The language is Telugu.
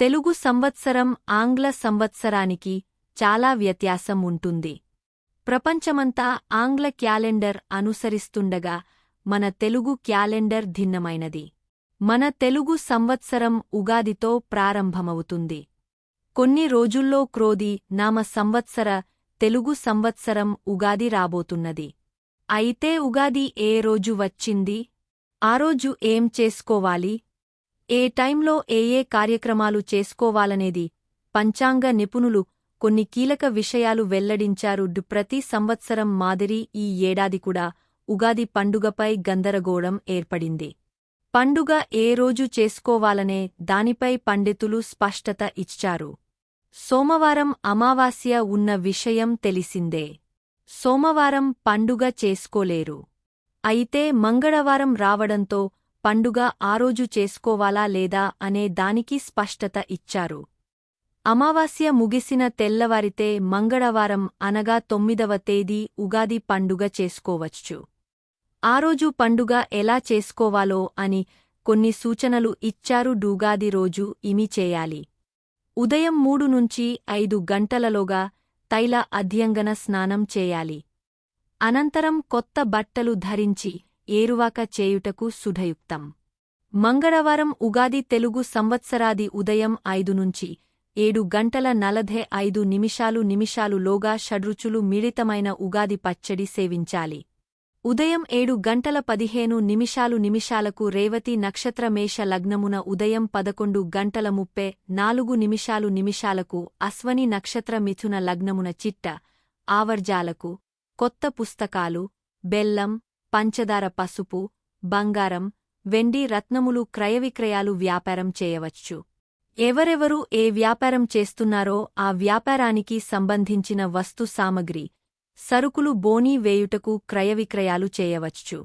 తెలుగు సంవత్సరం ఆంగ్ల సంవత్సరానికి చాలా వ్యత్యాసం ఉంటుంది. ప్రపంచమంతా ఆంగ్ల క్యాలెండర్ అనుసరిస్తుండగా మన తెలుగు క్యాలెండర్ భిన్నమైనది. మన తెలుగు సంవత్సరం ఉగాదితో ప్రారంభమవుతుంది. కొన్ని రోజుల్లో క్రోధి నామ సంవత్సర తెలుగు సంవత్సరం ఉగాది రాబోతున్నది. అయితే ఉగాది ఏ రోజు వచ్చింది? ఆ రోజు ఏం చేసుకోవాలి? ఏ టైంలో ఏయే కార్యక్రమాలు చేసుకోవాలనేది పంచాంగ నిపుణులు కొన్ని కీలక విషయాలు వెల్లడించారు ప్రతి సంవత్సరం మాదిరి ఈ ఏడాది కూడా ఉగాది పండుగపై గందరగోళం ఏర్పడింది. పండుగ ఏ రోజు చేసుకోవాలనే దానిపై పండితులు స్పష్టత ఇచ్చారు. సోమవారం అమావాస్య ఉన్న విషయం తెలిసిందే. సోమవారం పండుగ చేసుకోలేరు. అయితే మంగళవారం రావడంతో పండుగ ఆరోజు చేసుకోవాలా లేదా అనే దానికి స్పష్టత ఇచ్చారు. అమావాస్య ముగిసిన తెల్లవారితే మంగళవారం అనగా తొమ్మిదవ తేదీ ఉగాది పండుగ చేసుకోవచ్చు. ఆరోజు పండుగ ఎలా చేసుకోవాలో అని కొన్ని సూచనలు ఇచ్చారు డూగాది రోజు ఇమి చేయాలి. ఉదయం మూడు నుంచి ఐదు గంటలలోగా తైల అధ్యంగన స్నానం చేయాలి. అనంతరం కొత్త బట్టలు ధరించి ఏరువాక చేయుటకు సుధయుక్తం. మంగళవారం ఉగాది తెలుగు సంవత్సరాది ఉదయం ఐదు నుంచి ఏడు గంటల నలభై ఐదు నిమిషాలు నిమిషాలు లోగా షడ్రుచులు మిళితమైన ఉగాది పచ్చడి సేవించాలి. ఉదయం ఏడు గంటల పదిహేను నిమిషాలు నిమిషాలకు రేవతి నక్షత్రమేష లగ్నమున ఉదయం పదకొండు గంటల ముప్పై నాలుగు నిమిషాలు నిమిషాలకు అశ్వని నక్షత్ర మిథున లగ్నమున చిట్ట ఆవర్జాలకు కొత్త పుస్తకాలు బెల్లం పంచదార పసుపు బంగారం వెండి రత్నములు క్రయవిక్రయాలు వ్యాపారం చేయవచ్చు. ఎవరెవరు ఏ వ్యాపారం చేస్తున్నారో ఆ వ్యాపారానికి సంబంధించిన వస్తు సామగ్రి సరుకులు బోనీ వేయుటకు క్రయవిక్రయాలు చేయవచ్చు.